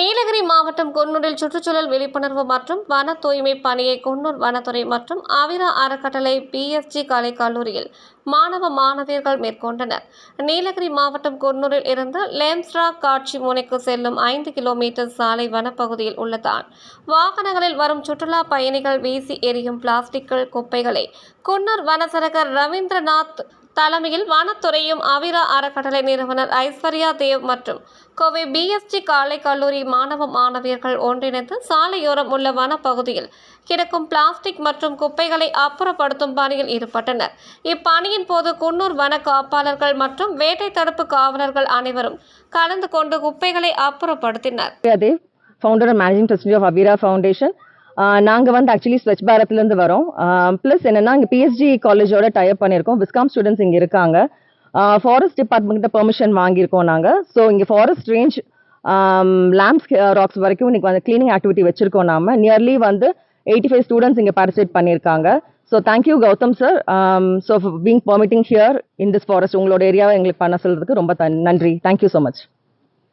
நீலகிரி மாவட்டம் கொன்னூரில் சுற்றுச்சூழல் விழிப்புணர்வு மற்றும் வன தூய்மை பணியை குன்னூர் வனத்துறை மற்றும் அவிரா அறக்கட்டளை பிஎஸ்ஜி கலை கல்லூரியில் மாணவ மாணவியர்கள் மேற்கொண்டனர். நீலகிரி மாவட்டம் குன்னூரில் இருந்து லேம்ஸ்ரா காட்சி முனைக்கு செல்லும் ஐந்து கிலோமீட்டர் சாலை வனப்பகுதியில் உள்ளதான் வாகனங்களில் வரும் சுற்றுலா பயணிகள் வீசி எறியும் பிளாஸ்டிக்கள் குப்பைகளை குன்னூர் வனசரகர் ரவீந்திரநாத் தலைமையில் வனத்துறையும் அவிரா அறக்கட்டளை நிறுவனர் ஐஸ்வர்யா தேவ் மற்றும் கோவை பிஎஸ்டி காலை கல்லூரி மாணவ மாணவியர்கள் ஒன்றிணைந்து சாலையோரம் உள்ள வனப்பகுதியில் கிடக்கும் பிளாஸ்டிக் மற்றும் குப்பைகளை அப்புறப்படுத்தும் பணியில் ஈடுபட்டனர். இப்பணியின் போது குன்னூர் வன காப்பாளர்கள் மற்றும் வேட்டை தடுப்பு காவலர்கள் அனைவரும் கலந்து கொண்டு குப்பைகளை அப்புறப்படுத்தினர். Founder and managing trustee of Abeera foundation நாங்கள் வந்து ஆக்சுவலி ஸ்வச் பாரத்லேருந்து வரோம். ப்ளஸ் என்னென்னா இங்கே பிஎஸ்ஜி காலேஜோட டைப் பண்ணியிருக்கோம். விஸ்காம் ஸ்டூடெண்ட்ஸ் இங்கே இருக்காங்க. ஃபாரஸ்ட் டிபார்ட்மெண்ட்ட பெர்மிஷன் வாங்கியிருக்கோம் நாங்கள் ஸோ இங்கே ஃபாரஸ்ட் ரேஞ்ச் லேம்ப்ஸ் ராக்ஸ் வரைக்கும் இன்னைக்கு வந்து க்ளீனிங் ஆக்டிவிட்டி வச்சுருக்கோம் நாம. நியர்லி வந்து எயிட்டி ஃபைவ் ஸ்டூடெண்ட்ஸ் இங்கே பார்ட்டிசிபேட் பண்ணியிருக்காங்க. So thank you Gautham sir so being permitting here in this forest உங்களோட ஏரியாவை எங்களுக்கு பண்ண சொல்றதுக்கு ரொம்ப நன்றி. Thank you so much